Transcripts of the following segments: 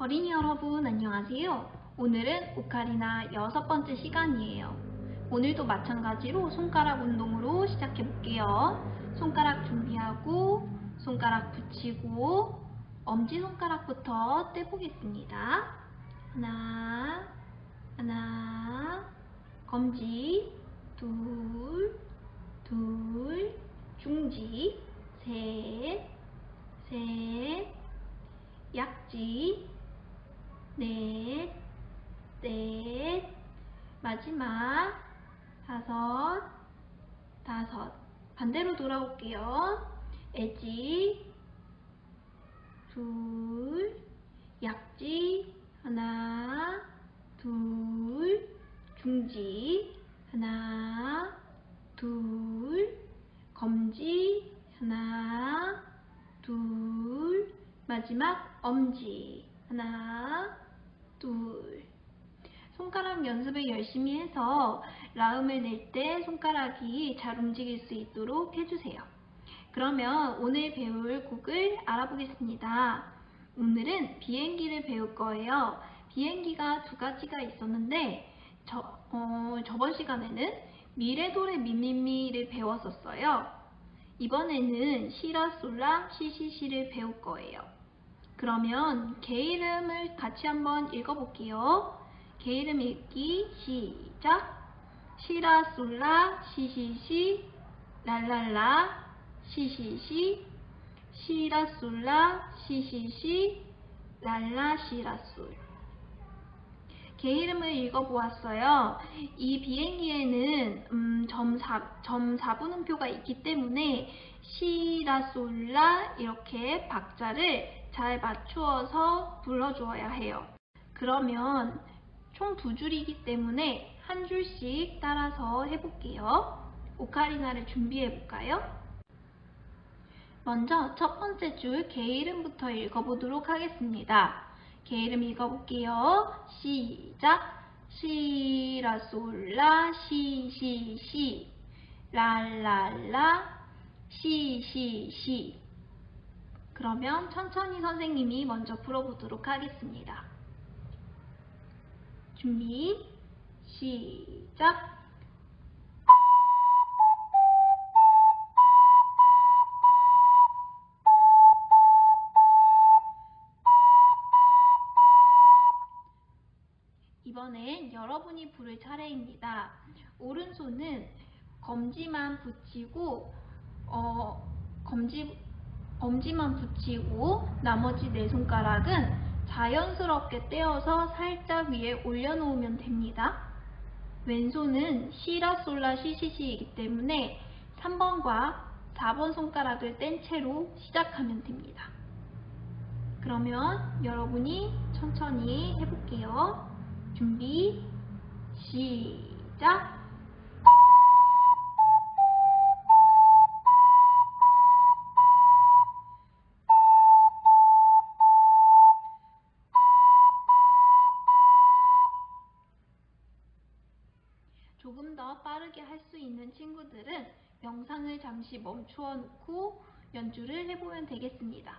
어린이 여러분 안녕하세요. 오늘은 오카리나 여섯 번째 시간이에요. 오늘도 마찬가지로 손가락 운동으로 시작해 볼게요. 손가락 준비하고 손가락 붙이고 엄지 손가락부터 떼보겠습니다. 하나, 하나, 검지, 둘, 둘, 중지, 셋, 셋, 약지, 넷, 넷, 마지막 다섯, 다섯. 반대로 돌아올게요. 애지, 둘, 약지, 하나, 둘, 중지, 하나, 둘, 검지, 하나, 둘, 마지막 엄지, 하나, 둘. 손가락 연습을 열심히 해서 라음을 낼 때 손가락이 잘 움직일 수 있도록 해주세요. 그러면 오늘 배울 곡을 알아보겠습니다. 오늘은 비행기를 배울 거예요. 비행기가 두 가지가 있었는데 저, 어, 저번 시간에는 미래도레 미미미를 배웠었어요. 이번에는 시라솔라 시시시를 배울 거예요. 그러면 개 이름을 같이 한번 읽어볼게요. 개 이름 읽기 시작. 시라솔라 시시시 랄랄라 시시시 시라솔라 시시시 랄라시라솔 개 이름을 읽어보았어요. 이 비행기에는 음, 점, 4, 점 4분음표가 있기 때문에 시라솔라 이렇게 박자를 잘 맞추어서 불러주어야 해요. 그러면 총 두 줄이기 때문에 한 줄씩 따라서 해볼게요. 오카리나를 준비해볼까요? 먼저 첫 번째 줄 개 이름부터 읽어보도록 하겠습니다. 개 이름 읽어볼게요. 시작! 시라솔라 시시시 랄랄라 시시시 그러면 천천히 선생님이 먼저 풀어보도록 하겠습니다. 준비 시작! 이번엔 여러분이 부를 차례입니다. 오른손은 검지만 붙이고 어, 검지 엄지만 붙이고 나머지 네 손가락은 자연스럽게 떼어서 살짝 위에 올려놓으면 됩니다. 왼손은 시라솔라 시시시이기 때문에 3번과 4번 손가락을 뗀 채로 시작하면 됩니다. 그러면 여러분이 천천히 해볼게요. 준비, 시작! 더 빠르게 할 수 있는 친구들은 영상을 잠시 멈추어 놓고 연주를 해보면 되겠습니다.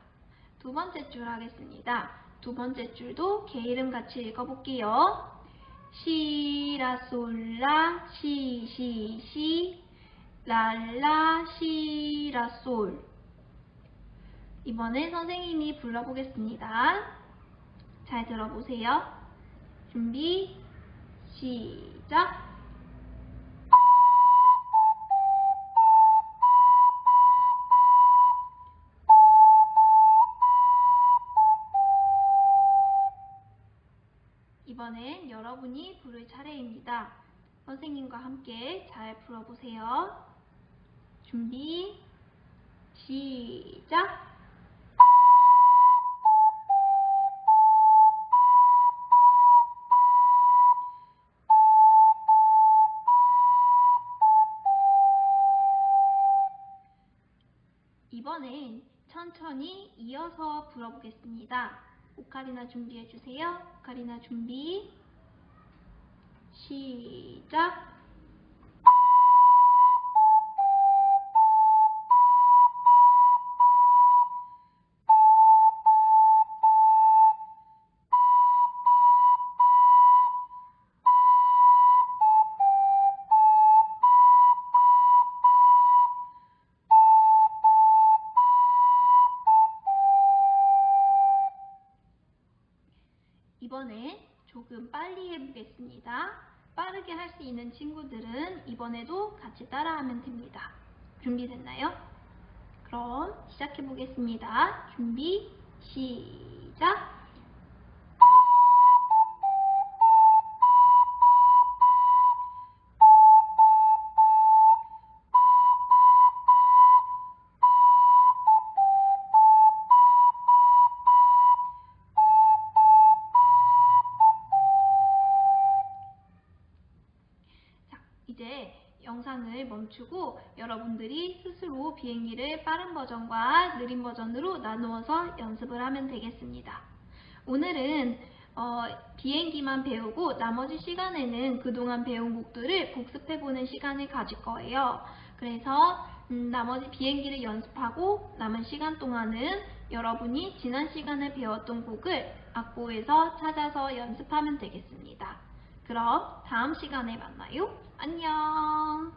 두 번째 줄 하겠습니다. 두 번째 줄도 개 이름 같이 읽어볼게요. 시라솔라 시시시 랄라 시라솔 이번에 선생님이 불러보겠습니다. 잘 들어보세요. 준비 시작 이번엔 여러분이 부를 차례입니다. 선생님과 함께 잘 불어보세요. 준비, 시작! 이번엔 천천히 이어서 불어보겠습니다. 오카리나 준비해 주세요. 오카리나 준비. 시작. 이번엔 조금 빨리 해보겠습니다. 빠르게 할 수 있는 친구들은 이번에도 같이 따라하면 됩니다. 준비됐나요? 그럼 시작해 보겠습니다. 준비, 시작! 영상을 멈추고 여러분들이 스스로 비행기를 빠른 버전과 느린 버전으로 나누어서 연습을 하면 되겠습니다. 오늘은 어, 비행기만 배우고 나머지 시간에는 그동안 배운 곡들을 복습해보는 시간을 가질 거예요. 그래서 음, 나머지 비행기를 연습하고 남은 시간 동안은 여러분이 지난 시간에 배웠던 곡을 악보에서 찾아서 연습하면 되겠습니다. 그럼 다음 시간에 만나요. 안녕.